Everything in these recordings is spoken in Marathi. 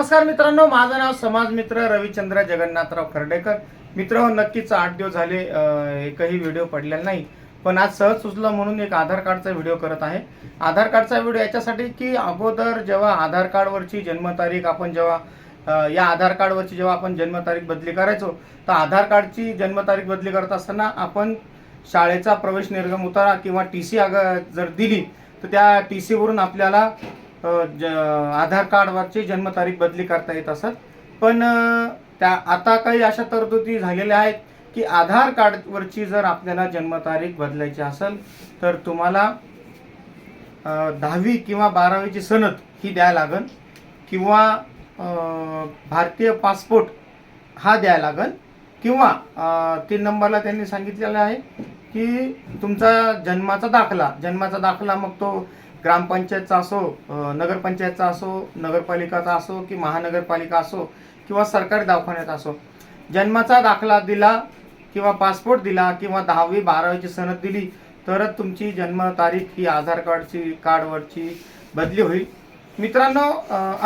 नमस्कार मित्रांनो माझं नाव समाज मित्र रविचंद्र जगन्नाथराव खर्डेकर. मित्र हो नक्कीच आठ दिवस झाले एकही व्हिडिओ पडलेला नाही पण आज सहज सुचलं म्हणून एक आधार कार्डचा व्हिडिओ करत आहे. आधार कार्डचा व्हिडिओ याच्यासाठी की अगोदर जेव्हा आधार कार्डवरची जन्मतारीख आपण जेव्हा या आधार कार्डवरची जेव्हा आपण जन्मतारीख बदली करायचो तर आधार कार्डची जन्मतारीख बदली करत असताना आपण शाळेचा प्रवेश निर्गम उतारा किंवा टी सी जर दिली तर त्या टी सीवरून आपल्याला ज आधार कार्डवरची जन्मतारीख बदली करता येत असत. पण त्या आता काही अशा तरतुदी झालेल्या आहेत की आधार कार्डवरची जर आपल्याला जन्मतारीख बदलायची असेल तर तुम्हाला दहावी किंवा बारावीची सनद ही द्यायला लागेल किंवा भारतीय पासपोर्ट हा द्यायला लागेल किंवा तीन नंबरला त्यांनी सांगितलेलं आहे की तुमचा जन्माचा दाखला जन्माचा दाखला मग तो ग्रामपंचायतचा असो नगरपंचायतचा असो नगरपालिकाचा असो की महानगरपालिका असो किंवा सरकारी दवाखान्यात असो जन्माचा दाखला दिला किंवा पासपोर्ट दिला किंवा दहावी बारावीची सनद दिली तरच तुमची जन्मतारीख ही आधार कार्डची कार्डवरची बदली होईल. मित्रांनो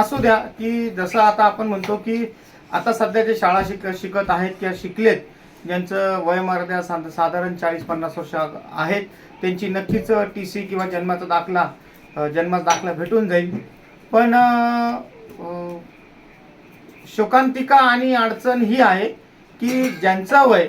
असू द्या की जसं आता आपण म्हणतो की आता सध्या जे शाळा शिक शिकत आहेत किंवा शिकलेत ज्यांचं वय साधारण चाळीस पन्नास वर्ष आहेत त्यांची नक्कीच टी सी किंवा जन्माचा दाखला जन्माचा दाखला भेटून जाईल. पण शोकांतिका आणि अडचण ही आहे की ज्यांचं वय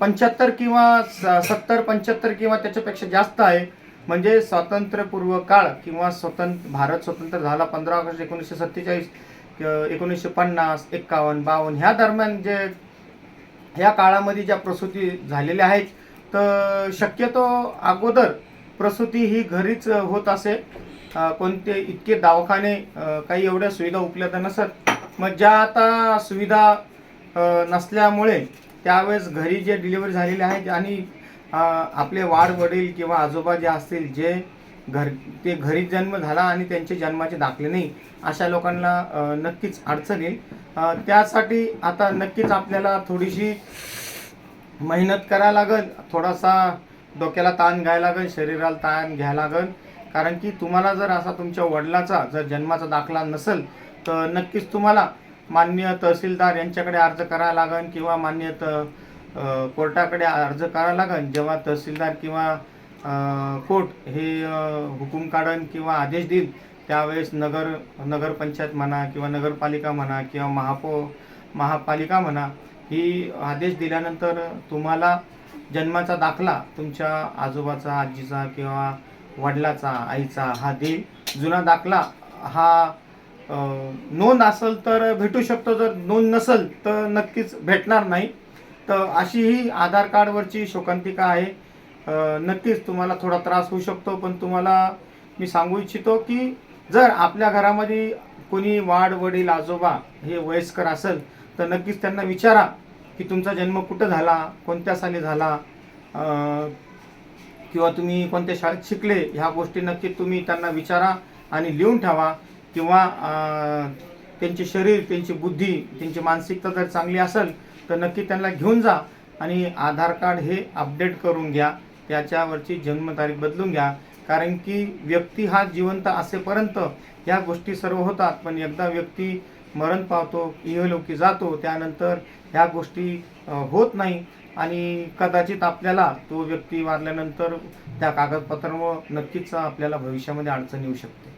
पंच्याहत्तर किंवा सत्तर पंच्याहत्तर किंवा त्याच्यापेक्षा जास्त आहे म्हणजे स्वातंत्र्यपूर्व काळ किंवा स्वतंत्र भारत स्वतंत्र झाला पंधरा ऑगस्ट एकोणीसशे सत्तेचाळीस एकोणीसशे पन्नास एक्कावन्न बावन्न ह्या दरम्यान जे ह्या काळामध्ये ज्या प्रसूती झालेल्या आहेत तर शक्यतो अगोदर प्रसूती ही घरीच होत असे. कोणते इतके दवाखाने काही एवढ्या सुविधा उपलब्ध नसत. मग ज्या आता सुविधा नसल्यामुळे त्यावेळेस घरी जे डिलिव्हरी झालेले आहेत आणि आपले वाढ वडील किंवा आजोबा जे असतील जे घर ते घरी जन्म झाला आणि त्यांचे जन्माचे दाखले नाही अशा लोकांना नक्कीच अडचण येईल. त्यासाठी आता नक्कीच आपल्याला थोडीशी मेहनत करायला लागेल. थोडासा डोक्याला ताण घ्यायला लागेल शरीराला ताण घ्यायला लागेल. कारण की तुम्हाला जर असा तुमच्या वडिलाचा जर जन्माचा दाखला नसेल तर नक्कीच तुम्हाला मान्य तहसीलदार यांच्याकडे अर्ज करायला लागेल किंवा मान्य त कोर्टाकडे अर्ज करायला लागेल. जेव्हा तहसीलदार किंवा कोर्ट हे हुकूम काढन किंवा आदेश देईल त्यावेळेस नगर नगरपंचायत म्हणा किंवा नगरपालिका म्हणा किंवा महापो महापालिका म्हणा ही आदेश दिल्यानंतर तुम्हाला जन्माचा दाखला तुमच्या आजोबाचा आजीचा किंवा वडिलाचा आईचा हा देईल. जुना दाखला हा नोंद असेल तर भेटू शकतो. जर नोंद नसेल तर नक्कीच भेटणार नाही. तर अशी ही आधार कार्डवरची शोकांतिका आहे. नक्कीच तुम्हाला थोडा त्रास होऊ शकतो. पण तुम्हाला मी सांगू इच्छितो की जर आपल्या घरामध्ये कोणी वाढ वडील आजोबा हे वयस्कर असेल तर नक्कीच त्यांना विचारा. की तुमचा जन्म कुठं झाला कोणत्या साली झाला किंवा तुम्ही कोणत्या शाळेत शिकले ह्या गोष्टी नक्की तुम्ही त्यांना विचारा आणि लिहून ठेवा. किंवा त्यांचे शरीर त्यांची बुद्धी त्यांची मानसिकता जर चांगली असेल तर नक्की त्यांना घेऊन जा आणि आधार कार्ड हे अपडेट करून घ्या. त्याच्यावरची जन्मतारीख बदलून घ्या. कारण की व्यक्ती हा जिवंत असेपर्यंत या गोष्टी सर्व होतात. पण एकदा व्यक्ती मरण पावतो इहलोकी जातो त्यानंतर ह्या गोष्टी होत नाही. आणि कदाचित आपल्याला तो व्यक्ती वारल्यानंतर त्या कागदपत्रांवर नक्कीच आपल्याला भविष्यामध्ये अडचण येऊ शकते.